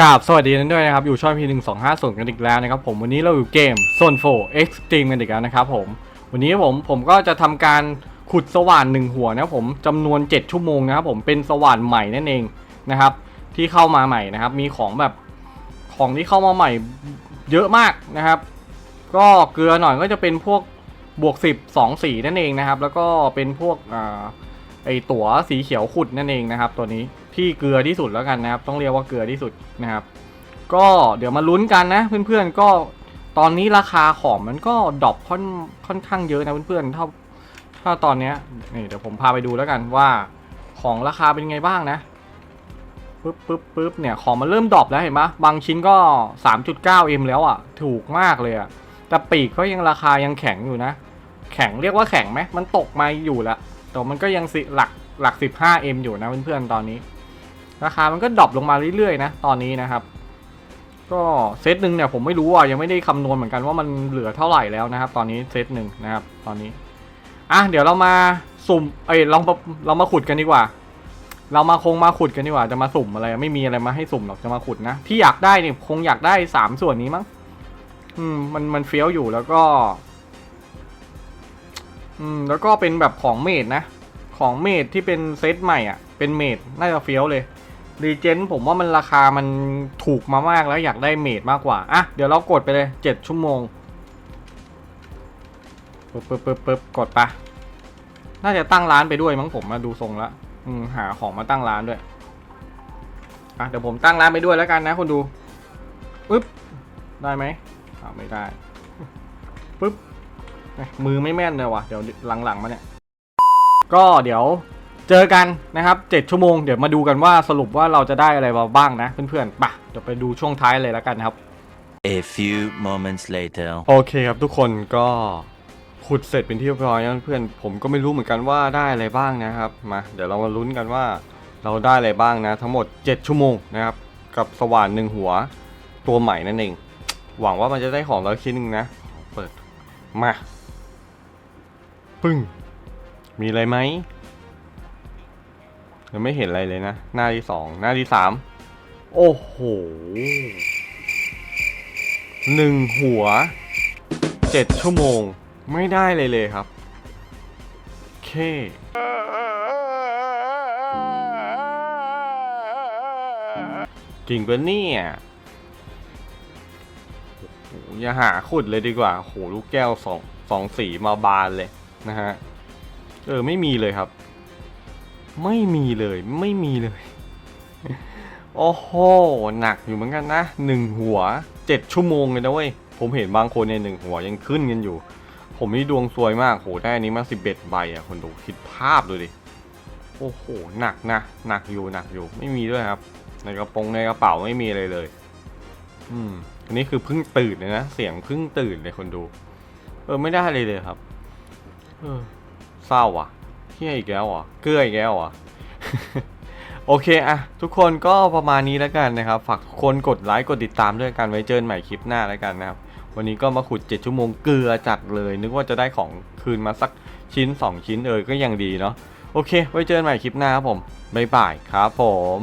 กราบสวัสดีนั้นด้วยนะครับ อยู่ช่องพีหนึ่งสองห้าศูนย์กันอีกแล้วนะครับผมวันนี้เราอยู่เกมโซนโฟเอ็กซ์ตรีมกันอีกแล้วนะครับผม วันนี้ผมผมก็จะทำการขุดสว่านหนึ่งหัวนะครับผมจำนวน 7 ชั่วโมงนะครับผมเป็นสว่านใหม่นั่นเองนะครับ ที่เข้ามาใหม่นะครับ มีของแบบของที่เข้ามาใหม่เยอะมากนะครับ ก็เกลือหน่อยก็จะเป็นพวกบวก10 2สีนั่นเองนะครับ แล้วก็เป็นพวกอไอตั๋วสีเขียวขุดนั่นเองนะครับ ตัวนี้ ที่เกลือที่สุดแล้วกันนะครับ ต้องเรียกว่าเกลือที่สุดนะครับ ก็เดี๋ยวมาลุ้นกันนะ เพื่อนๆก็ตอนนี้ราคาของมันก็ดรอปค่อนค่อนข้างเยอะนะเพื่อนๆถ้าถ้าตอนเนี้ยนี่เดี๋ยวผมพาไปดูแล้วกันว่าของราคาเป็นไงบ้างนะปึ๊บปึ๊บปึ๊บเนี่ยของมันเริ่มดรอปแล้วเห็นปะบางชิ้นก็ 3.9M แล้วอะ ถูกมากเลยอะแต่ปีกก็ยังราคายังแข็งอยู่นะ แข็งเรียกว่าแข็งไหมมันตกมาอยู่ละแต่มันก็ยังสิหลักหลัก 15M อยู่นะเพื่อนๆตอนนี้ ราคามันก็ดรอปลงมาเรื่อยๆนะตอนนี้นะครับ ก็เซตหนึ่งเนี่ยผมไม่รู้อะยังไม่ได้คำนวณเหมือนกันว่ามันเหลือเท่าไหร่แล้วนะครับ ตอนนี้เซตหนึ่งนะครับ ตอนนี้อะเดี๋ยวเรามาสุ่มเอ้ยเรามาเรามาขุดกันดีกว่า เรามาคงมาขุดกันดีกว่าจะมาสุ่มอะไรไม่มีอะไรมาให้สุ่มหรอกจะมาขุดนะที่อยากได้เนี่ยคงอยากได้สามส่วนนี้มั้งอืมมันมันเฟี้ยวอยู่แล้วก็ อืมแล้วก็เป็นแบบของเมดนะ ของเมดที่เป็นเซตใหม่อะ เป็นเมดน่าจะเฟี้ยวเลยรีเจนผมว่ามันราคามันถูกมามากแล้วอยากได้เมดมากกว่า อะ เดี๋ยวเรากดไปเลยเจ็ดชั่วโมงปึ๊บปึ๊บปึ๊บปึ๊บกดปะน่าจะตั้งร้านไปด้วยมั้งผมมาดูทรงละอืมหาของมาตั้งร้านด้วย อะ เดี๋ยวผมตั้งร้านไปด้วยแล้วกันนะคนดูปึ๊บได้ไหมอ่าไม่ได้ปึ๊บมือไม่แม่นเลยว่ะเดี๋ยวหลังๆมาเนี่ย ก็เดี๋ยว เจอกันนะครับ7ชั่วโมงเดี๋ยวมาดูกันว่าสรุปว่าเราจะได้อะไรมาบ้างนะเพื่อนๆปะเดี๋ยวไปดูช่วงท้ายเลยแล้วกันครับ A few moments later. โอเคครับทุกคนก็ขุดเสร็จเป็นที่เรียบร้อยแล้วเพื่อนผมก็ไม่รู้เหมือนกันว่าได้อะไรบ้างนะครับมาเดี๋ยวเรามาลุ้นกันว่าเราได้อะไรบ้างนะ ทั้งหมด 7 ชั่วโมงนะครับกับสว่านหนึ่งหัวตัวใหม่นั่นเอง หวังว่ามันจะได้ของเราชิ้นหนึ่งนะ เปิดมา ปึ้ง มีอะไรไหม ยังไม่เห็นอะไรเลยนะ หน้าที่สองหน้าที่สามโอ้โหหนึ่งหัวเจ็ดชั่วโมง ไม่ได้เลยเลยครับโอเคจริงปะเนี่ยโอ้โหอย่าหาขุดเลยดีกว่า โห ลูกแก้วสองสองสีมาบานเลยนะฮะ เออ ไม่มีเลยครับ ไม่มีเลยไม่มีเลย โอ้โห หนักอยู่เหมือนกันนะหนึ่งหัวเจ็ดชั่วโมงเลยนะเว้ย ผมเห็นบางคนในหนึ่งหัวยังขึ้นกันอยู่ ผมนี่ดวงซวยมากโหได้อันนี้มาสิบเอ็ดใบอะคนดูคิดภาพดูดิ โอ้โห หนักนะ หนักอยู่หนักอยู่ ไม่มีด้วยครับ ในกระโปรงในกระเป๋าไม่มีอะไรเลย อืมอันนี้คือเพิ่งตื่นเลยนะ เสียงเพิ่งตื่นเลยคนดู เออไม่ได้เลยเลยครับ เออเศร้าอะ เฮียอีกแล้วอะเกลืออีกแล้วอะโอเคอะทุกคนก็ประมาณนี้แล้วกันนะครับ ฝากทุกคนกดไลค์กดติดตามด้วยกันไว้เจอกันใหม่คลิปหน้าแล้วกันนะครับ วันนี้ก็มาขุด 7 ชั่วโมงเกลือจัดเลย นึกว่าจะได้ของคืนมาสักชิ้น 2 ชิ้นเออก็ยังดีเนาะโอเค ไว้เจอกันใหม่คลิปหน้าครับผมบ๊ายบายครับผม